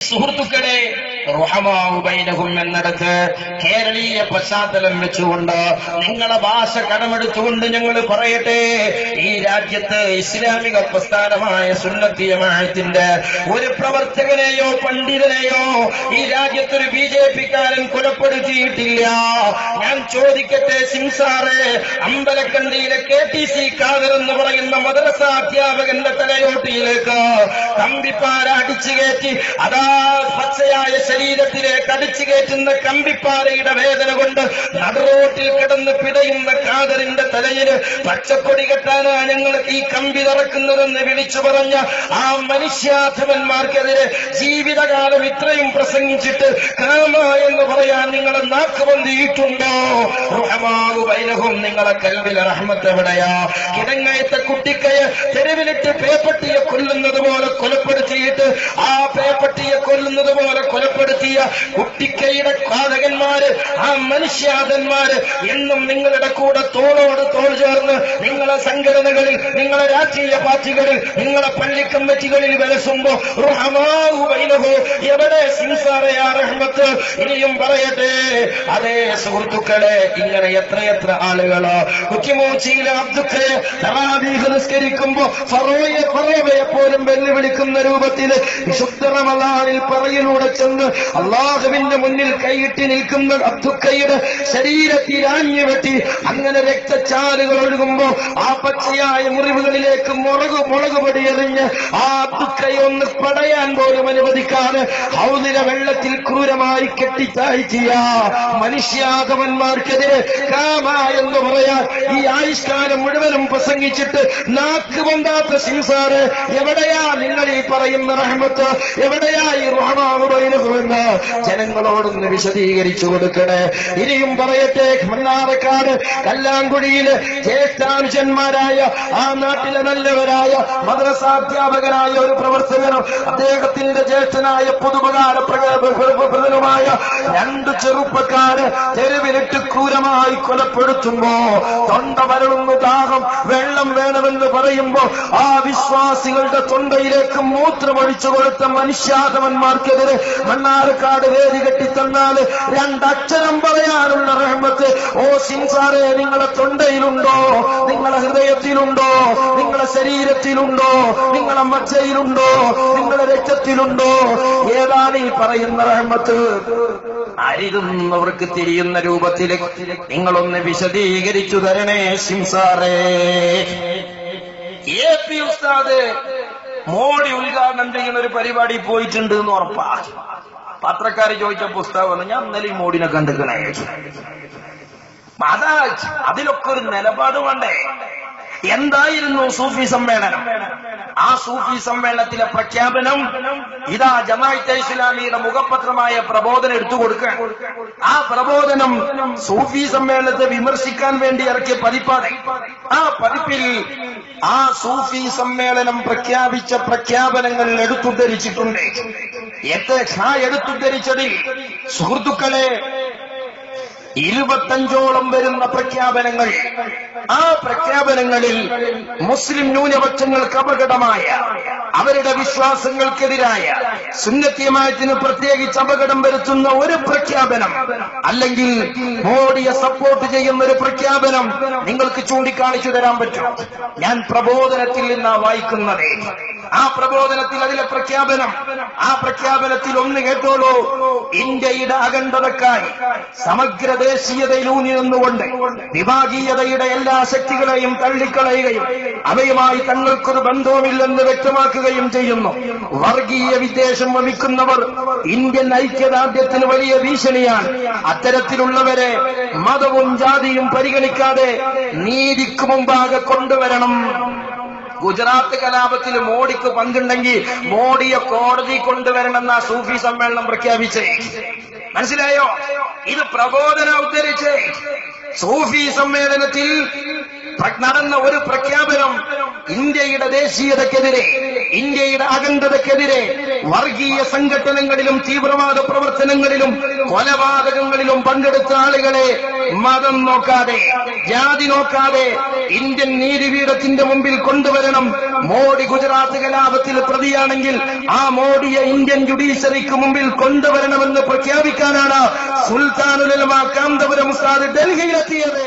സുഹൃത്തുക്കളെ റുഹമാവുബൈനഹും എന്നിടത്ത് കേരളീയ പശ്ചാത്തലം വെച്ചുകൊണ്ട് നിങ്ങളെ ഭാഷ കടമെടുത്തുകൊണ്ട് ഞങ്ങൾ പറയട്ടെ. ഈ രാജ്യത്ത് ഇസ്ലാമിക പ്രസ്ഥാനമായ സുന്നത്തിയമായത്തിന്റെ ഒരു പ്രവർത്തകനെയോ പണ്ഡിതനെയോ ഈ രാജ്യത്തൊരു ബി ജെ പിക്കാരൻ കൊലപ്പെടുത്തിയിട്ടില്ല. ഞാൻ ചോദിക്കട്ടെ സിംസാറെ അമ്പലക്കണ്ടിയിലെ കെ ടി സി കാതർ എന്ന് പറയുന്ന മദ്രസ അധ്യാപകന്റെ തലയോട്ടിയിലേക്ക് തമ്പിപ്പാരടിച്ചു കയറ്റി അതാ പച്ചയായ ശരീരത്തിലേക്ക് അടിച്ചു കയറ്റുന്ന കമ്പിപ്പാറയുടെ വേദന കൊണ്ട് നടുറോട്ടിൽ കിടന്ന് പിടയുന്ന കാതറിന്റെ തലയിൽ പച്ചപ്പൊടി കെട്ടാനാ ഞങ്ങൾക്ക് ഈ കമ്പി തറക്കുന്നതെന്ന് വിളിച്ചു പറഞ്ഞ ആ മനുഷ്യാധവന്മാർക്കെതിരെ ജീവിതകാലം ഇത്രയും പ്രസംഗിച്ചിട്ട് കാമ എന്ന് പറയാൻ നിങ്ങളെ നാക്ക് പൊന്തിയിട്ടുണ്ടോ? റഹ്മാവു ബൈനഹും നിങ്ങളെ കൽവിലെ റഹ്മത്ത് എവിടെയാ? കിടങ്ങയത്തെ കുട്ടിക്കയെ തെരുവിലിട്ട് പേപ്പട്ടിയെ കൊല്ലുന്നത് പോലെ കൊലപ്പെടുത്തിയിട്ട് ആ പേപ്പട്ടിയെ കൊല്ലുന്നത് പോലെ കൊലപ്പെടുത്തിയ കുട്ടിക്കൈയുടെ ഘാതകന്മാര് ആ മനുഷ്യാതന്മാര് എന്നും നിങ്ങളുടെ കൂടെ തോളോട് തോൾ ചേർന്ന് നിങ്ങളെ സംഘടനകളിൽ നിങ്ങളെ രാഷ്ട്രീയ പാർട്ടികളിൽ നിങ്ങളെ പള്ളി കമ്മിറ്റികളിൽ വിലസുമ്പോ എവിടെ സിൻസാറയാ റഹ്മത്ത്? ഇനിയും പറയട്ടെ. അതേ സുഹൃത്തുക്കളെ ഇങ്ങനെ എത്രയെത്ര ആളുകളോ. കുറ്റിമൂച്ചിയിലെ അബ്ദുക്കളെ നിസ്കരിക്കുമ്പോ ഫറോയെ പോലും വെല്ലുവിളിക്കുന്ന രൂപത്തിൽ വിശുദ്ധ പറയിലൂടെ ചെന്ന് അള്ളാഹുവിന്റെ മുന്നിൽ കൈയിട്ട് നിൽക്കുന്ന അബ്ദുക്കയുടെ ശരീരത്തിൽ ആഞ്ഞു വെട്ടി അങ്ങനെ രക്തച്ചാലുകൾ ഒഴുകുമ്പോ ആ പച്ചയായ മുറിവുകളിലേക്ക് മുളക് മുളക് പൊടിയെറിഞ്ഞ് ആ അബ്ദുക്കയെ ഒന്ന് പടയാൻ പോലും അനുവദിക്കാതെ ഹൗദിലെ വെള്ളത്തിൽ ക്രൂരമായി കെട്ടിത്താഴ്ത്തിയ മനുഷ്യാഗമന്മാർക്കെതിരെ കാമ എന്ന് പറയാൻ ഈ ആയുഷ്കാലം മുഴുവനും പ്രസംഗിച്ചിട്ട് നാക്ക് പൊന്താത്ത സിംസാറ് എവിടെയാ നിങ്ങൾ ഈ പറയുന്ന റഹ്മത്ത്? എവിടെയാ ഈ റഹ്മാവുമെന്ന് ജനങ്ങളോടൊന്ന് വിശദീകരിച്ചു കൊടുക്കണേ. ഇനിയും പറയട്ടെ മണ്ണാറക്കാട് കല്ലാങ്കുഴിയിലെ ജ്യേഷ്ഠാനുഷന്മാരായ ആ നാട്ടിലെ നല്ലവരായ മദ്രസാധ്യാപകനായ ഒരു പ്രവർത്തകനും അദ്ദേഹത്തിന്റെ ജ്യേഷ്ഠനായ പൊതുപകാര പ്രകടനമായ രണ്ട് ചെറുപ്പക്കാര് തെരുവിലിട്ട് ക്രൂരമായി കൊലപ്പെടുത്തുമ്പോ തൊണ്ട വരളുന്നു ദാഹം വെള്ളം വേണമെന്ന് പറയുമ്പോ ആ വിശ്വാസികളുടെ തൊണ്ടയിലേക്ക് മൂത്രമൊഴിച്ചു കൊടുത്ത മനുഷ്യാധവന്മാർക്കെതിരെ മണ്ണാർക്കാട് വേദി കെട്ടിത്തന്നാൽ രണ്ടക്ഷരം പറയാനുള്ള റഹ്മത്ത്. ഓ സിൻസാറെ നിങ്ങളെ തൊണ്ടയിലുണ്ടോ? നിങ്ങളെ ഹൃദയത്തിലുണ്ടോ? നിങ്ങളെ ശരീരത്തിലുണ്ടോ? നിങ്ങളെ മജ്ജയിലുണ്ടോ? നിങ്ങളെ രക്തത്തിലുണ്ടോ ഏതാണ് ഈ പറയുന്ന റഹ്മത്ത്? അരിതുന്നവർക്ക് തിരിയുന്ന രൂപത്തിൽ നിങ്ങളൊന്ന് വിശദീകരിച്ചു തരണേ സിംസാറേ എ പി ഉസ്താദ് മോഡി ഉദ്ഘാടനം ചെയ്യുന്ന ഒരു പരിപാടി പോയിട്ടുണ്ട് എന്ന് ഉറപ്പാ പത്രക്കാർ ചോദിച്ച പുസ്തകം ഞാൻ ഇന്നലെ മോഡിനെ കണ്ടിക്കണേ. അതാ അതിലൊക്കെ ഒരു നിലപാട് വേണ്ടേ? എന്തായിരുന്നു സൂഫി സമ്മേളനം? ആ സൂഫി സമ്മേളനത്തിലെ പ്രഖ്യാപനം ഇതാ ജമാഅത്തെ ഇസ്ലാമിയുടെ മുഖപത്രമായ പ്രബോധനം എടുത്തു കൊടുക്കുക. ആ പ്രബോധനം സൂഫി സമ്മേളനത്തെ വിമർശിക്കാൻ വേണ്ടി ഇറക്കിയ പതിപ്പാണ്. ആ പതിപ്പിൽ ആ സൂഫി സമ്മേളനം പ്രഖ്യാപിച്ച പ്രഖ്യാപനങ്ങൾ എടുത്തുദ്ധരിച്ചിട്ടുണ്ട്. എത്ര എടുത്തുദ്ധരിച്ചതിൽ? സുഹൃത്തുക്കളെ ഇരുപത്തഞ്ചോളം വരുന്ന പ്രഖ്യാപനങ്ങൾ. ആ പ്രഖ്യാപനങ്ങളിൽ മുസ്ലിം ന്യൂനപക്ഷങ്ങൾക്ക് അപകടമായ അവരുടെ വിശ്വാസങ്ങൾക്കെതിരായ സുന്നത്യമായത്തിന് പ്രത്യേകിച്ച് അപകടം വരുത്തുന്ന ഒരു പ്രഖ്യാപനം അല്ലെങ്കിൽ മോഡിയെ സപ്പോർട്ട് ചെയ്യുന്ന ഒരു പ്രഖ്യാപനം നിങ്ങൾക്ക് ചൂണ്ടിക്കാണിച്ചു തരാൻ പറ്റും. ഞാൻ പ്രബോധനത്തിൽ നിന്നാ വായിക്കുന്നത്. ആ പ്രബോധനത്തിൽ അതിലെ പ്രഖ്യാപനം. ആ പ്രഖ്യാപനത്തിൽ ഒന്ന് കേട്ടോളൂ. ഇന്ത്യയുടെ അഖണ്ഡതക്കായി സമഗ്ര ദേശീയതയിലൂന്നി നിന്നുകൊണ്ട് വിഭാഗീയതയുടെ എല്ലാ ശക്തികളെയും തള്ളിക്കളയുകയും അവയുമായി തങ്ങൾക്കൊരു ബന്ധവുമില്ലെന്ന് വ്യക്തമാക്കുകയും ചെയ്യുന്നു. വർഗീയ വിദ്വേഷം വമിക്കുന്നവർ ഇന്ത്യൻ ഐക്യദാർഢ്യത്തിന് വലിയ ഭീഷണിയാണ്. അത്തരത്തിലുള്ളവരെ മതവും ജാതിയും പരിഗണിക്കാതെ നീതിക്ക് മുമ്പാകെ കൊണ്ടുവരണം. ഗുജറാത്ത് കലാപത്തിൽ മോഡിക്ക് പങ്കുണ്ടെങ്കിൽ മോഡിയെ കോടതി കൊണ്ടുവരണമെന്ന സൂഫി സമ്മേളനം പ്രഖ്യാപിച്ചേ. മനസ്സിലായോ? ഇത് പ്രബോധന ഉദ്ധരിച്ച് സൂഫി സമ്മേളനത്തിൽ നടന്ന ഒരു പ്രഖ്യാപനം ഇന്ത്യയുടെ ദേശീയതക്കെതിരെ ഇന്ത്യയുടെ അഖണ്ഡതക്കെതിരെ വർഗീയ സംഘടനകളിലും തീവ്രവാദ പ്രവർത്തനങ്ങളിലും കൊലപാതകങ്ങളിലും പങ്കെടുത്ത ആളുകളെ മതം നോക്കാതെ ജാതി നോക്കാതെ ഇന്ത്യൻ നീതിപീഠത്തിന്റെ മുമ്പിൽ കൊണ്ടുവരണം. മോഡി ഗുജറാത്ത് കലാപത്തിൽ പ്രതിയാണെങ്കിൽ ആ മോഡിയെ ഇന്ത്യൻ ജുഡീഷ്യറിക്ക് മുമ്പിൽ കൊണ്ടുവരണമെന്ന് പ്രഖ്യാപിക്കാനാണ് സുൽത്താനുലമ കാന്തപുരം ഉസ്താദ് ഡൽഹിയിലെത്തിയത്.